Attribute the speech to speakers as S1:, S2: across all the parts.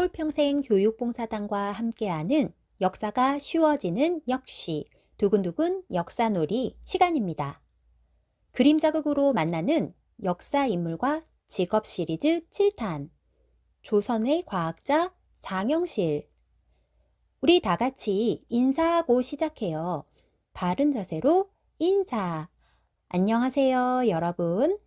S1: 서울평생교육봉사단과 함께하는 역사가 쉬워지는 역시 두근두근 역사놀이 시간입니다. 그림 자극으로 만나는 역사 인물과 직업 시리즈 7탄 조선의 과학자 장영실 우리 다 같이 인사하고 시작해요. 바른 자세로 인사. 안녕하세요, 여러분.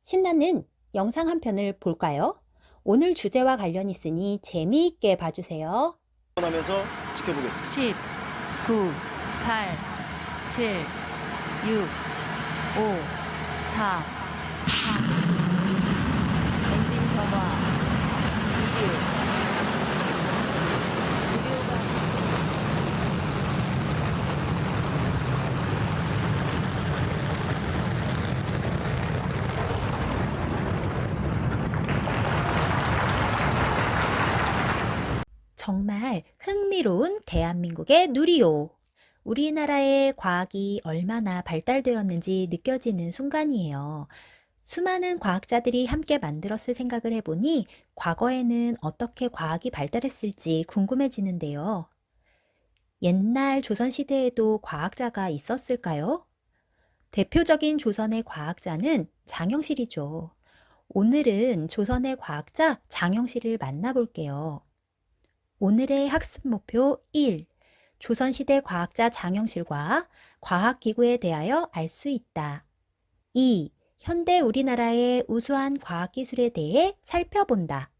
S1: 신나는 영상 한 편을 볼까요? 오늘 주제와 관련 있으니 재미있게 봐주세요.
S2: 하면서 지켜보겠습니다.
S3: 10, 9, 8, 7, 6, 5, 4, 3. 엔진 점화. 이륙.
S1: 정말 흥미로운 대한민국의 누리호. 우리나라의 과학이 얼마나 발달되었는지 느껴지는 순간이에요. 수많은 과학자들이 함께 만들었을 생각을 해보니 과거에는 어떻게 과학이 발달했을지 궁금해지는데요. 옛날 조선시대에도 과학자가 있었을까요? 대표적인 조선의 과학자는 장영실이죠. 오늘은 조선의 과학자 장영실을 만나볼게요. 오늘의 학습 목표 1. 조선시대 과학자 장영실과 과학기구에 대하여 알 수 있다. 2. 현대 우리나라의 우수한 과학기술에 대해 살펴본다.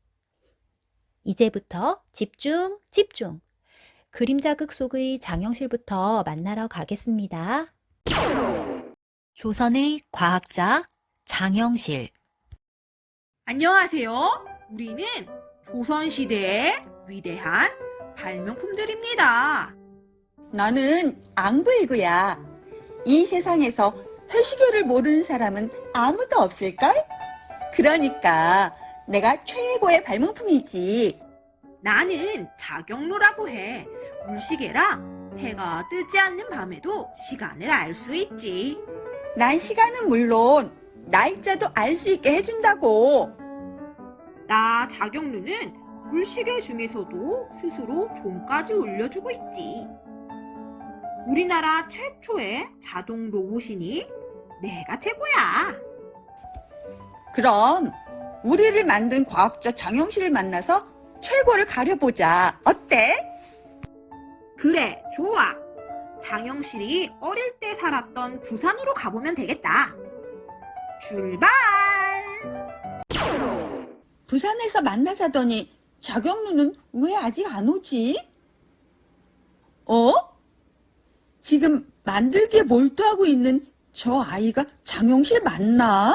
S1: 이제부터 집중, 집중! 그림자극 속의 장영실부터 만나러 가겠습니다. 조선의 과학자 장영실.
S4: 안녕하세요. 우리는 조선시대의 위대한 발명품들입니다.
S5: 나는 앙부이구야. 이 세상에서 회시교를 모르는 사람은 아무도 없을걸? 그러니까 내가 최고의 발명품이지.
S4: 나는 자경로라고 해. 물시계라 해가 뜨지 않는 밤에도 시간을 알 수 있지.
S5: 난 시간은 물론 날짜도 알 수 있게 해준다고.
S4: 나 자경루는 물시계 중에서도 스스로 종까지 울려주고 있지. 우리나라 최초의 자동 로봇이니 내가 최고야.
S5: 그럼 우리를 만든 과학자 장영실을 만나서 최고를 가려보자. 어때?
S4: 그래, 좋아. 장영실이 어릴 때 살았던 부산으로 가보면 되겠다. 출발!
S5: 부산에서 만나자더니 자경루는 왜 아직 안 오지? 어? 지금 만들기에 몰두하고 있는 저 아이가 장영실 맞나?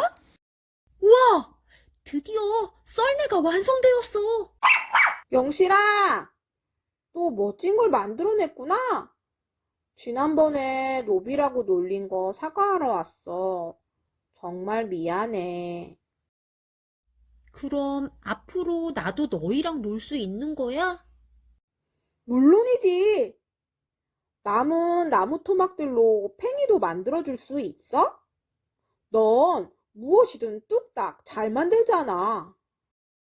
S1: 우와! 드디어 썰매가 완성되었어.
S4: 영실아, 또 멋진 걸 만들어냈구나. 지난번에 노비라고 놀린 거 사과하러 왔어. 정말 미안해.
S1: 그럼 앞으로 나도 너희랑 놀 수 있는 거야?
S4: 물론이지. 남은 나무 토막들로 팽이도 만들어줄 수 있어? 넌 무엇이든 뚝딱 잘 만들잖아.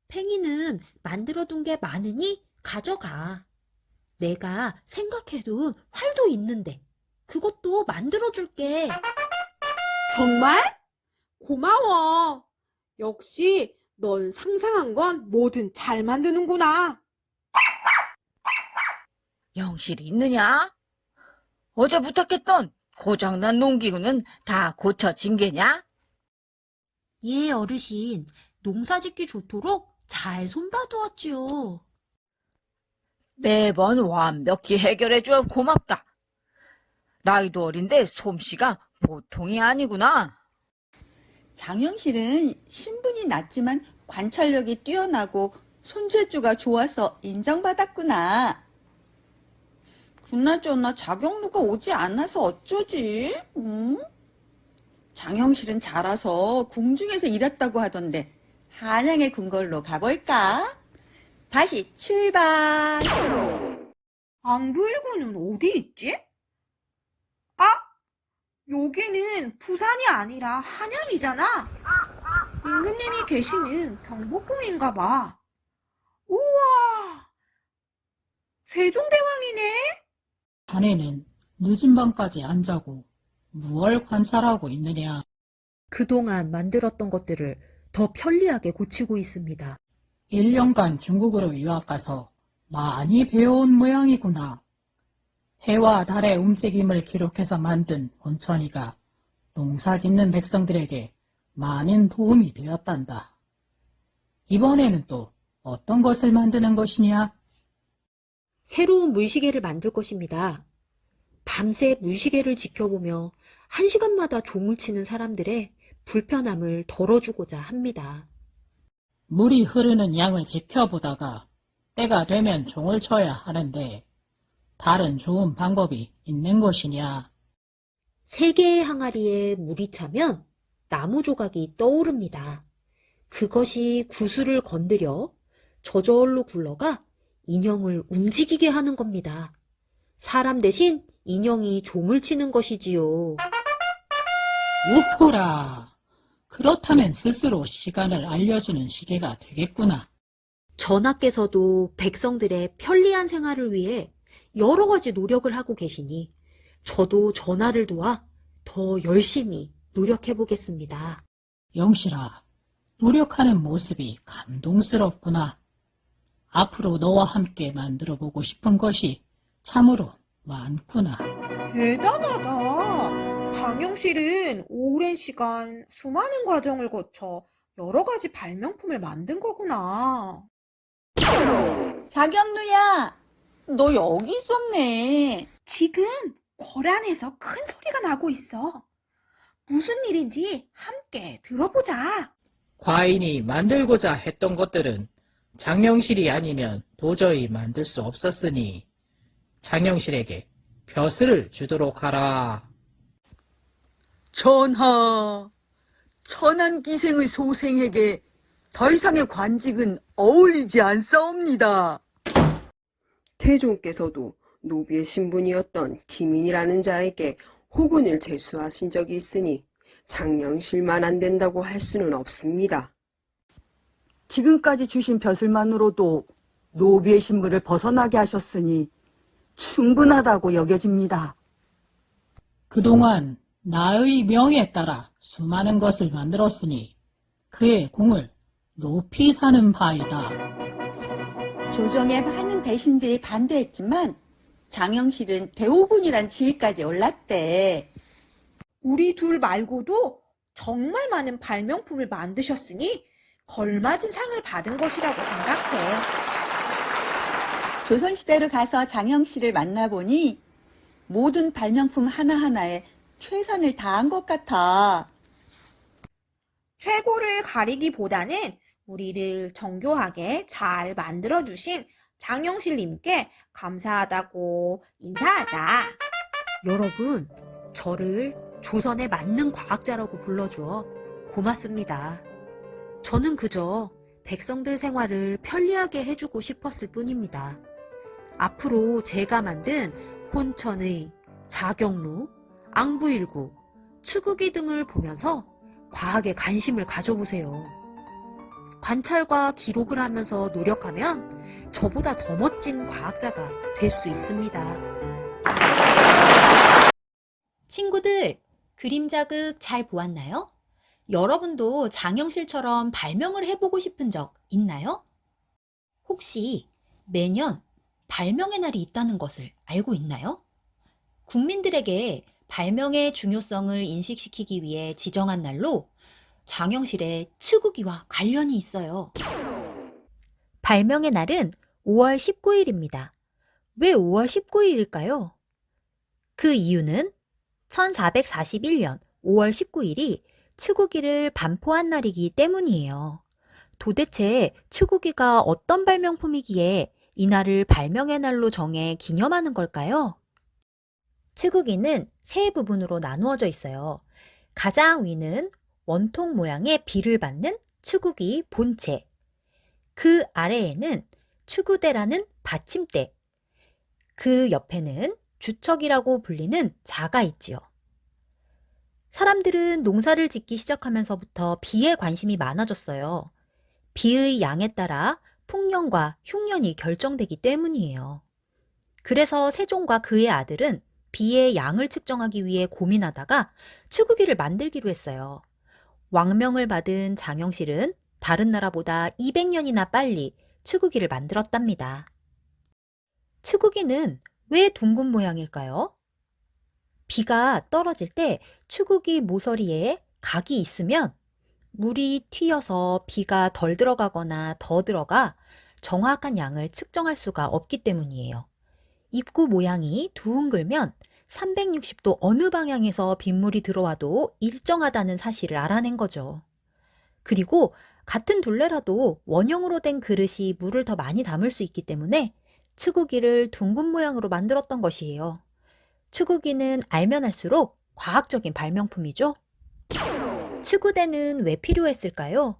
S1: 팽이는 만들어둔 게 많으니 가져가. 내가 생각해둔 활도 있는데 그것도 만들어줄게.
S4: 정말? 고마워. 역시 넌 상상한 건 뭐든 잘 만드는구나.
S6: 영실이 있느냐? 어제 부탁했던 고장난 농기구는 다 고쳐진 게냐?
S1: 예, 어르신. 농사 짓기 좋도록 잘 손봐두었지요.
S6: 매번 완벽히 해결해 줘 고맙다. 나이도 어린데 솜씨가 보통이 아니구나.
S5: 장영실은 신분이 낮지만 관찰력이 뛰어나고 손재주가 좋아서 인정받았구나. 그나저나 자경루가 오지 않아서 어쩌지? 응? 장영실은 자라서 궁중에서 일했다고 하던데 한양에 군 걸로 가볼까? 다시 출발!
S4: 앙부일군은 어디 있지? 아, 여기는 부산이 아니라 한양이잖아. 임금님이 계시는 경복궁인가 봐. 우와! 세종대왕이네?
S7: 자네는 늦은 밤까지 안 자고 무얼 관찰하고 있느냐?
S1: 그동안 만들었던 것들을 더 편리하게 고치고 있습니다.
S7: 1년간 중국으로 유학 가서 많이 배워온 모양이구나. 해와 달의 움직임을 기록해서 만든 온천이가 농사 짓는 백성들에게 많은 도움이 되었단다. 이번에는 또 어떤 것을 만드는 것이냐?
S1: 새로운 물시계를 만들 것입니다. 밤새 물시계를 지켜보며 한 시간마다 종을 치는 사람들의 불편함을 덜어주고자 합니다.
S7: 물이 흐르는 양을 지켜보다가 때가 되면 종을 쳐야 하는데 다른 좋은 방법이 있는 것이냐?
S1: 세 개의 항아리에 물이 차면 나무 조각이 떠오릅니다. 그것이 구슬을 건드려 저절로 굴러가 인형을 움직이게 하는 겁니다. 사람 대신 인형이 종을 치는 것이지요.
S7: 우후라! 그렇다면 스스로 시간을 알려주는 시계가 되겠구나.
S1: 전하께서도 백성들의 편리한 생활을 위해 여러 가지 노력을 하고 계시니 저도 전하를 도와 더 열심히 노력해 보겠습니다.
S7: 영실아, 노력하는 모습이 감동스럽구나. 앞으로 너와 함께 만들어 보고 싶은 것이 참으로 많구나.
S4: 대단하다. 장영실은 오랜 시간 수많은 과정을 거쳐 여러 가지 발명품을 만든 거구나.
S5: 자경루야, 너 여기 있었네.
S4: 지금 고란에서 큰 소리가 나고 있어. 무슨 일인지 함께 들어보자.
S7: 과인이 만들고자 했던 것들은 장영실이 아니면 도저히 만들 수 없었으니 장영실에게 벼슬을 주도록 하라.
S5: 전하, 천한 기생의 소생에게 더 이상의 관직은 어울리지 않사옵니다.
S8: 태종께서도 노비의 신분이었던 기민이라는 자에게 호군을 제수하신 적이 있으니 장령실만 안 된다고 할 수는 없습니다.
S5: 지금까지 주신 벼슬만으로도 노비의 신분을 벗어나게 하셨으니 충분하다고 여겨집니다.
S7: 그동안 나의 명에 따라 수많은 것을 만들었으니 그의 공을 높이 사는 바이다.
S5: 조정의 많은 대신들이 반대했지만 장영실은 대오군이란 지위까지 올랐대.
S4: 우리 둘 말고도 정말 많은 발명품을 만드셨으니 걸맞은 상을 받은 것이라고 생각해.
S5: 조선시대로 가서 장영실을 만나보니 모든 발명품 하나하나에 최선을 다한 것 같아.
S4: 최고를 가리기보다는 우리를 정교하게 잘 만들어주신 장영실님께 감사하다고 인사하자.
S1: 여러분, 저를 조선에 맞는 과학자라고 불러주어 고맙습니다. 저는 그저 백성들 생활을 편리하게 해주고 싶었을 뿐입니다. 앞으로 제가 만든 혼천의 자경루, 앙부일구, 추구기 등을 보면서 과학에 관심을 가져보세요. 관찰과 기록을 하면서 노력하면 저보다 더 멋진 과학자가 될 수 있습니다. 친구들, 그림 자극 잘 보았나요? 여러분도 장영실처럼 발명을 해보고 싶은 적 있나요? 혹시 매년 발명의 날이 있다는 것을 알고 있나요? 국민들에게 발명의 중요성을 인식시키기 위해 지정한 날로 장영실의 치구기와 관련이 있어요. 발명의 날은 5월 19일입니다. 왜 5월 19일일까요? 그 이유는 1441년 5월 19일이 추구기를 반포한 날이기 때문이에요. 도대체 추구기가 어떤 발명품이기에 이 날을 발명의 날로 정해 기념하는 걸까요? 추구기는 세 부분으로 나누어져 있어요. 가장 위는 원통 모양의 비를 받는 추구기 본체. 그 아래에는 추구대라는 받침대. 그 옆에는 주척이라고 불리는 자가 있지요. 사람들은 농사를 짓기 시작하면서부터 비에 관심이 많아졌어요. 비의 양에 따라 풍년과 흉년이 결정되기 때문이에요. 그래서 세종과 그의 아들은 비의 양을 측정하기 위해 고민하다가 추구기를 만들기로 했어요. 왕명을 받은 장영실은 다른 나라보다 200년이나 빨리 추구기를 만들었답니다. 추구기는 왜 둥근 모양일까요? 비가 떨어질 때 추구기 모서리에 각이 있으면 물이 튀어서 비가 덜 들어가거나 더 들어가 정확한 양을 측정할 수가 없기 때문이에요. 입구 모양이 둥글면 360도 어느 방향에서 빗물이 들어와도 일정하다는 사실을 알아낸 거죠. 그리고 같은 둘레라도 원형으로 된 그릇이 물을 더 많이 담을 수 있기 때문에 추구기를 둥근 모양으로 만들었던 것이에요. 추구기는 알면 알수록 과학적인 발명품이죠. 추구대는 왜 필요했을까요?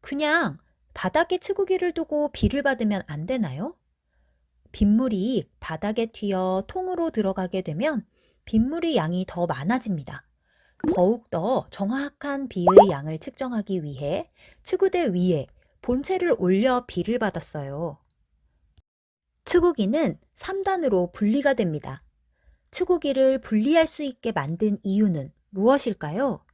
S1: 그냥 바닥에 추구기를 두고 비를 받으면 안 되나요? 빗물이 바닥에 튀어 통으로 들어가게 되면 빗물의 양이 더 많아집니다. 더욱더 정확한 비의 양을 측정하기 위해 추구대 위에 본체를 올려 비를 받았어요. 추구기는 3단으로 분리가 됩니다. 추구기를 분리할 수 있게 만든 이유는 무엇일까요?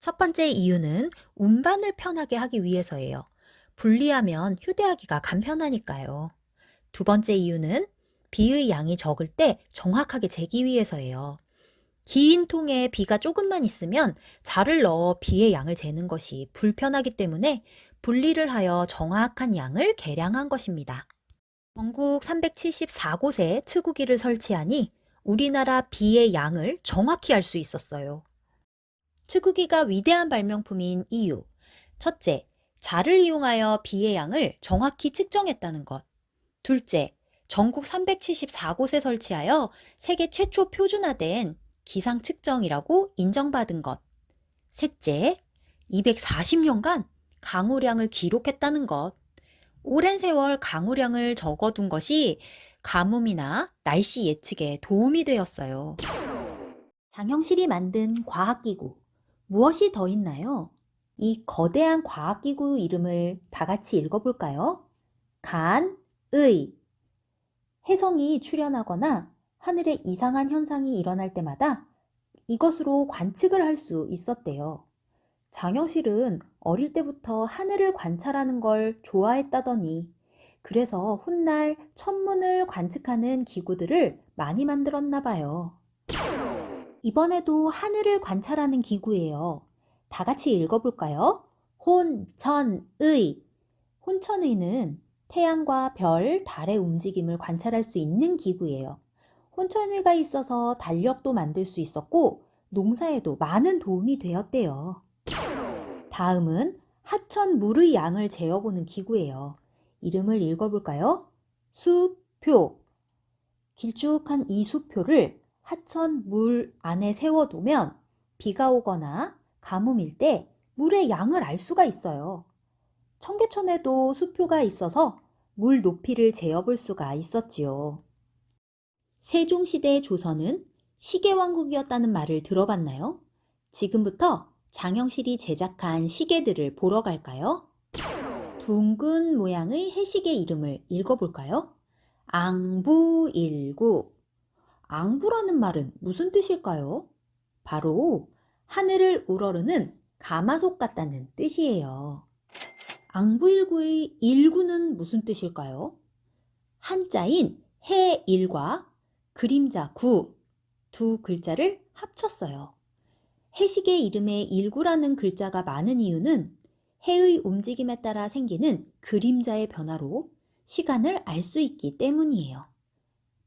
S1: 첫 번째 이유는 운반을 편하게 하기 위해서예요. 분리하면 휴대하기가 간편하니까요. 두 번째 이유는 비의 양이 적을 때 정확하게 재기 위해서예요. 긴 통에 비가 조금만 있으면 자를 넣어 비의 양을 재는 것이 불편하기 때문에 분리를 하여 정확한 양을 계량한 것입니다. 전국 374곳에 추구기를 설치하니 우리나라 비의 양을 정확히 알 수 있었어요. 추구기가 위대한 발명품인 이유. 첫째, 자를 이용하여 비의 양을 정확히 측정했다는 것. 둘째, 전국 374곳에 설치하여 세계 최초 표준화된 기상 측정이라고 인정받은 것. 셋째, 240년간 강우량을 기록했다는 것. 오랜 세월 강우량을 적어둔 것이 가뭄이나 날씨 예측에 도움이 되었어요. 장영실이 만든 과학기구. 무엇이 더 있나요? 이 거대한 과학기구 이름을 다 같이 읽어볼까요? 간, 의. 혜성이 출현하거나 하늘에 이상한 현상이 일어날 때마다 이것으로 관측을 할 수 있었대요. 장영실은 어릴 때부터 하늘을 관찰하는 걸 좋아했다더니 그래서 훗날 천문을 관측하는 기구들을 많이 만들었나 봐요. 이번에도 하늘을 관찰하는 기구예요. 다 같이 읽어볼까요? 혼천의. 혼천의는 태양과 별, 달의 움직임을 관찰할 수 있는 기구예요. 혼천의가 있어서 달력도 만들 수 있었고 농사에도 많은 도움이 되었대요. 다음은 하천 물의 양을 재어보는 기구예요. 이름을 읽어볼까요? 수표. 길쭉한 이 수표를 하천 물 안에 세워두면 비가 오거나 가뭄일 때 물의 양을 알 수가 있어요. 청계천에도 수표가 있어서 물 높이를 재어볼 수가 있었지요. 세종시대 조선은 시계왕국이었다는 말을 들어봤나요? 지금부터 장영실이 제작한 시계들을 보러 갈까요? 둥근 모양의 해시계 이름을 읽어볼까요? 앙부일구. 앙부라는 말은 무슨 뜻일까요? 바로 하늘을 우러르는 가마솥 같다는 뜻이에요. 앙부일구의 일구는 무슨 뜻일까요? 한자인 해일과 그림자 구 두 글자를 합쳤어요. 해시계 이름에 일구라는 글자가 많은 이유는 해의 움직임에 따라 생기는 그림자의 변화로 시간을 알 수 있기 때문이에요.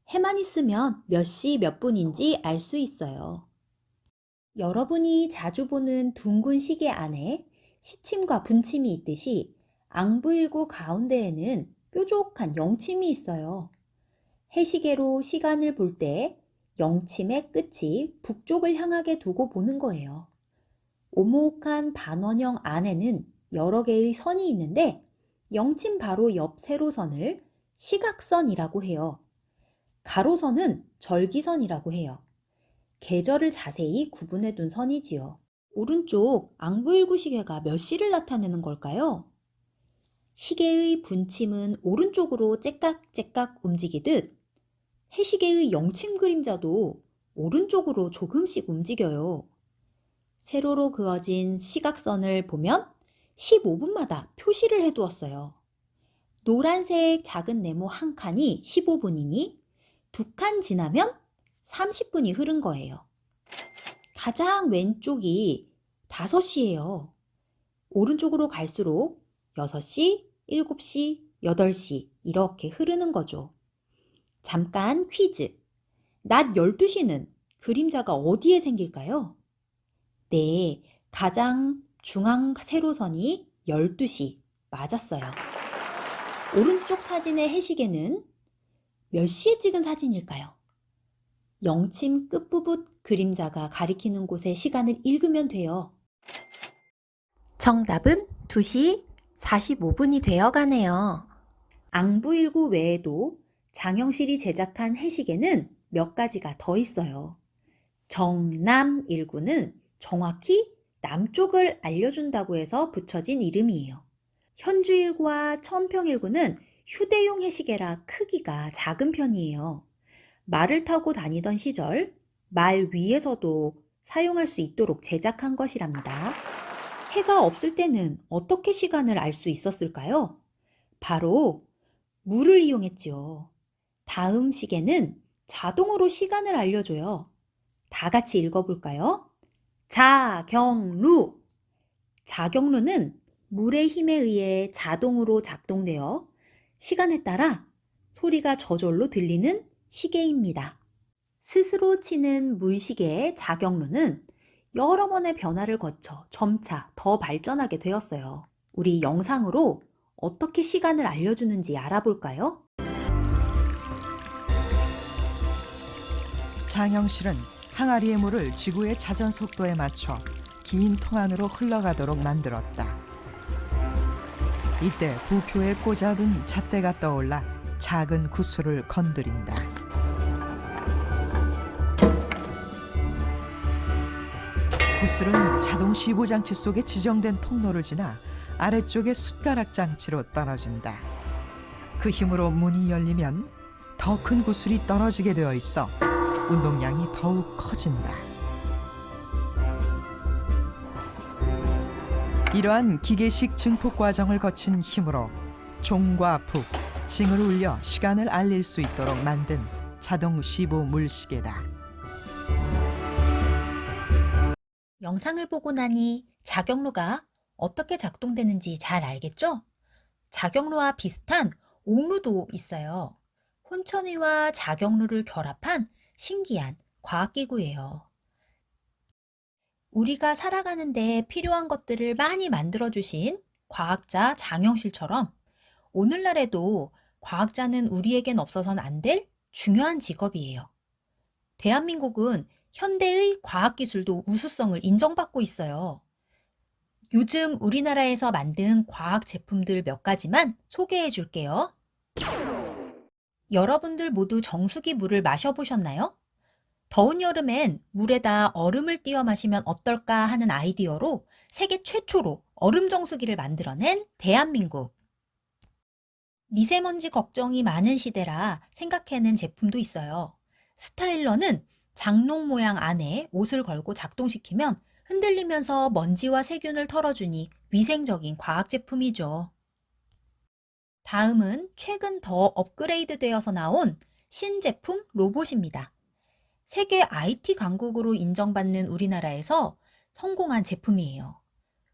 S1: 해만 있으면 몇 시 몇 분인지 알 수 있어요. 여러분이 자주 보는 둥근 시계 안에 시침과 분침이 있듯이 앙부일구 가운데에는 뾰족한 영침이 있어요. 해시계로 시간을 볼 때 영침의 끝이 북쪽을 향하게 두고 보는 거예요. 오목한 반원형 안에는 여러 개의 선이 있는데 영침 바로 옆 세로선을 시각선이라고 해요. 가로선은 절기선이라고 해요. 계절을 자세히 구분해 둔 선이지요. 오른쪽 앙부일구 시계가 몇 시를 나타내는 걸까요? 시계의 분침은 오른쪽으로 째깍째깍 움직이듯 해시계의 영침 그림자도 오른쪽으로 조금씩 움직여요. 세로로 그어진 시각선을 보면 15분마다 표시를 해두었어요. 노란색 작은 네모 한 칸이 15분이니 두 칸 지나면 30분이 흐른 거예요. 가장 왼쪽이 5시예요. 오른쪽으로 갈수록 6시, 7시, 8시 이렇게 흐르는 거죠. 잠깐 퀴즈. 낮 12시는 그림자가 어디에 생길까요? 네, 가장 중앙 세로선이 12시 맞았어요. 오른쪽 사진의 해시계는 몇 시에 찍은 사진일까요? 영침 끝부분 그림자가 가리키는 곳의 시간을 읽으면 돼요. 정답은 2시 45분이 되어 가네요. 앙부일구 외에도 장영실이 제작한 해시계는 몇 가지가 더 있어요. 정남일구는 정확히 남쪽을 알려준다고 해서 붙여진 이름이에요. 현주일구와 천평일구는 휴대용 해시계라 크기가 작은 편이에요. 말을 타고 다니던 시절 말 위에서도 사용할 수 있도록 제작한 것이랍니다. 해가 없을 때는 어떻게 시간을 알 수 있었을까요? 바로 물을 이용했지요. 다음 시계는 자동으로 시간을 알려줘요. 다 같이 읽어볼까요? 자경루. 자경루는 물의 힘에 의해 자동으로 작동되어 시간에 따라 소리가 저절로 들리는 시계입니다. 스스로 치는 물시계의 자경루는 여러 번의 변화를 거쳐 점차 더 발전하게 되었어요. 우리 영상으로 어떻게 시간을 알려주는지 알아볼까요?
S9: 장영실은 항아리의 물을 지구의 자전 속도에 맞춰 긴 통 안으로 흘러가도록 만들었다. 이때 부표에 꽂아둔 잣대가 떠올라 작은 구슬을 건드린다. 구슬은 자동 시보 장치 속에 지정된 통로를 지나 아래쪽의 숟가락 장치로 떨어진다. 그 힘으로 문이 열리면 더 큰 구슬이 떨어지게 되어 있어 운동량이 더욱 커진다. 이러한 기계식 증폭 과정을 거친 힘으로 종과 북, 징을 울려 시간을 알릴 수 있도록 만든 자동 시보 물시계다.
S1: 영상을 보고 나니 자경루가 어떻게 작동되는지 잘 알겠죠? 자경루와 비슷한 옥루도 있어요. 혼천이와 자경루를 결합한 신기한 과학기구예요. 우리가 살아가는데 필요한 것들을 많이 만들어주신 과학자 장영실처럼 오늘날에도 과학자는 우리에겐 없어서는 안될 중요한 직업이에요. 대한민국은 현대의 과학기술도 우수성을 인정받고 있어요. 요즘 우리나라에서 만든 과학 제품들 몇 가지만 소개해 줄게요. 여러분들 모두 정수기 물을 마셔보셨나요? 더운 여름엔 물에다 얼음을 띄어 마시면 어떨까 하는 아이디어로 세계 최초로 얼음 정수기를 만들어낸 대한민국. 미세먼지 걱정이 많은 시대라 생각해낸 제품도 있어요. 스타일러는 장롱 모양 안에 옷을 걸고 작동시키면 흔들리면서 먼지와 세균을 털어주니 위생적인 과학 제품이죠. 다음은 최근 더 업그레이드 되어서 나온 신제품 로봇입니다. 세계 IT 강국으로 인정받는 우리나라에서 성공한 제품이에요.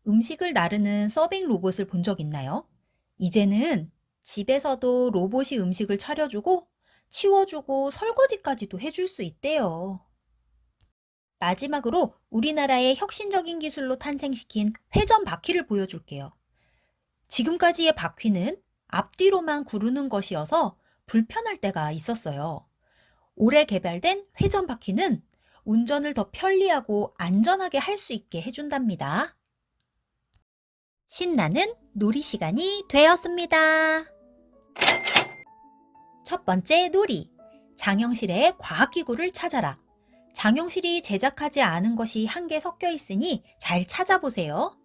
S1: 음식을 나르는 서빙 로봇을 본 적 있나요? 이제는 집에서도 로봇이 음식을 차려주고 치워주고 설거지까지도 해줄 수 있대요. 마지막으로 우리나라의 혁신적인 기술로 탄생시킨 회전 바퀴를 보여줄게요. 지금까지의 바퀴는 앞뒤로만 구르는 것이어서 불편할 때가 있었어요. 올해 개발된 회전 바퀴는 운전을 더 편리하고 안전하게 할 수 있게 해준답니다. 신나는 놀이 시간이 되었습니다. 첫 번째 놀이. 장영실의 과학기구를 찾아라. 장영실이 제작하지 않은 것이 한 개 섞여 있으니 잘 찾아보세요.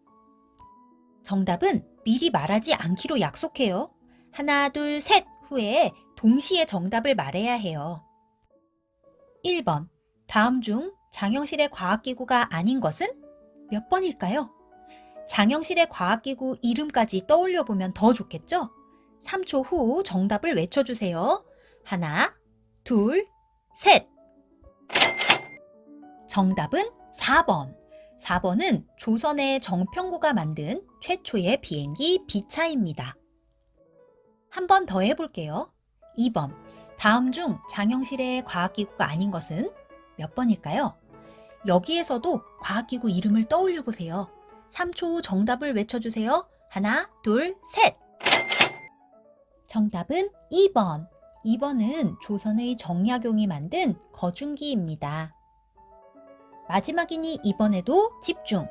S1: 정답은 미리 말하지 않기로 약속해요. 하나, 둘, 셋 후에 동시에 정답을 말해야 해요. 1번. 다음 중 장영실의 과학기구가 아닌 것은 몇 번일까요? 장영실의 과학기구 이름까지 떠올려 보면 더 좋겠죠? 3초 후 정답을 외쳐주세요. 하나, 둘, 셋. 정답은 4번. 4번은 조선의 정평구가 만든 최초의 비행기 비차입니다. 한 번 더 해볼게요. 2번. 다음 중 장영실의 과학기구가 아닌 것은 몇 번일까요? 여기에서도 과학기구 이름을 떠올려 보세요. 3초 후 정답을 외쳐주세요. 하나, 둘, 셋! 정답은 2번. 2번은 조선의 정약용이 만든 거중기입니다. 마지막이니 이번에도 집중.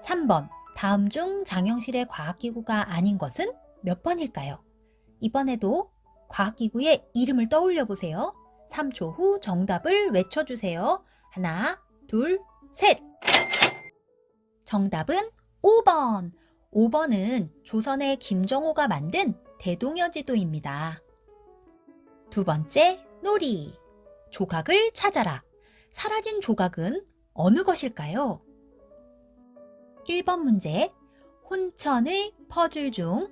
S1: 3번. 다음 중 장영실의 과학기구가 아닌 것은 몇 번일까요? 이번에도 과학기구의 이름을 떠올려 보세요. 3초 후 정답을 외쳐주세요. 하나, 둘, 셋. 정답은 5번. 5번은 조선의 김정호가 만든 대동여지도입니다. 두 번째, 놀이. 조각을 찾아라. 사라진 조각은 어느 것일까요? 1번 문제. 혼천의 퍼즐 중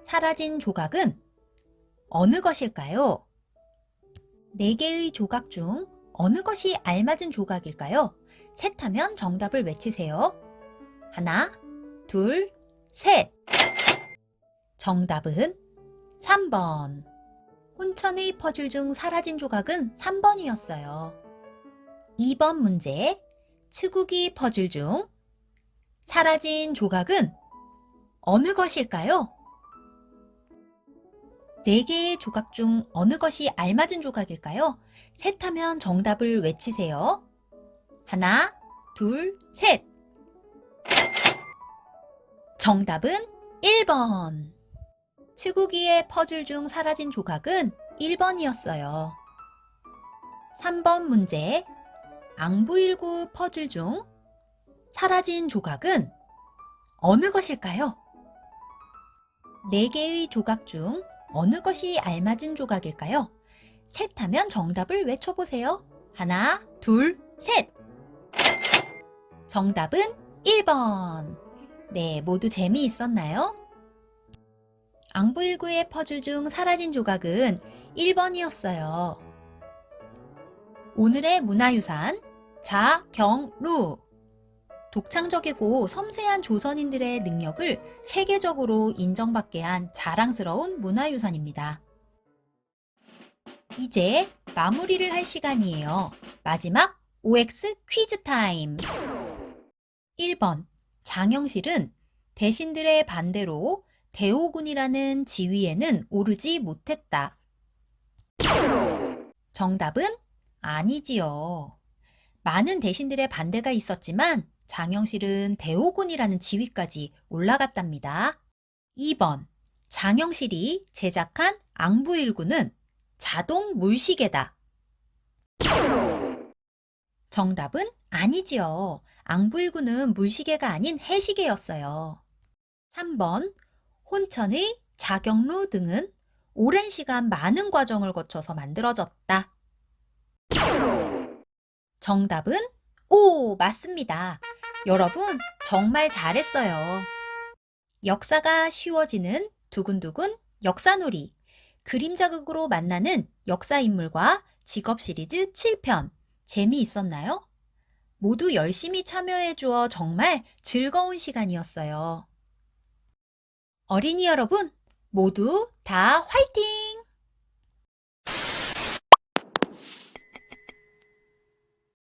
S1: 사라진 조각은 어느 것일까요? 네 개의 조각 중 어느 것이 알맞은 조각일까요? 셋하면 정답을 외치세요. 하나, 둘, 셋. 정답은 3번. 혼천의 퍼즐 중 사라진 조각은 3번이었어요. 2번 문제. 치구기 퍼즐 중 사라진 조각은 어느 것일까요? 네 개의 조각 중 어느 것이 알맞은 조각일까요? 셋하면 정답을 외치세요. 하나, 둘, 셋. 정답은 1번. 치구기의 퍼즐 중 사라진 조각은 1번이었어요. 3번 문제. 앙부일구 퍼즐 중 사라진 조각은 어느 것일까요? 네 개의 조각 중 어느 것이 알맞은 조각일까요? 셋 하면 정답을 외쳐보세요. 하나, 둘, 셋! 정답은 1번. 네, 모두 재미있었나요? 앙부일구의 퍼즐 중 사라진 조각은 1번이었어요. 오늘의 문화유산, 자경루. 독창적이고 섬세한 조선인들의 능력을 세계적으로 인정받게 한 자랑스러운 문화유산입니다. 이제 마무리를 할 시간이에요. 마지막 OX 퀴즈 타임. 1번. 장영실은 대신들의 반대로 대오군이라는 지위에는 오르지 못했다. 정답은 아니지요. 많은 대신들의 반대가 있었지만 장영실은 대오군이라는 지위까지 올라갔답니다. 2번. 장영실이 제작한 앙부일구는 자동 물시계다. 정답은 아니지요. 앙부일구는 물시계가 아닌 해시계였어요. 3번. 혼천의 자경루 등은 오랜 시간 많은 과정을 거쳐서 만들어졌다. 정답은 오, 맞습니다. 여러분, 정말 잘했어요. 역사가 쉬워지는 두근두근 역사놀이. 그림 자극으로 만나는 역사 인물과 직업 시리즈 7편. 재미있었나요? 모두 열심히 참여해 주어 정말 즐거운 시간이었어요. 어린이 여러분, 모두 다 화이팅!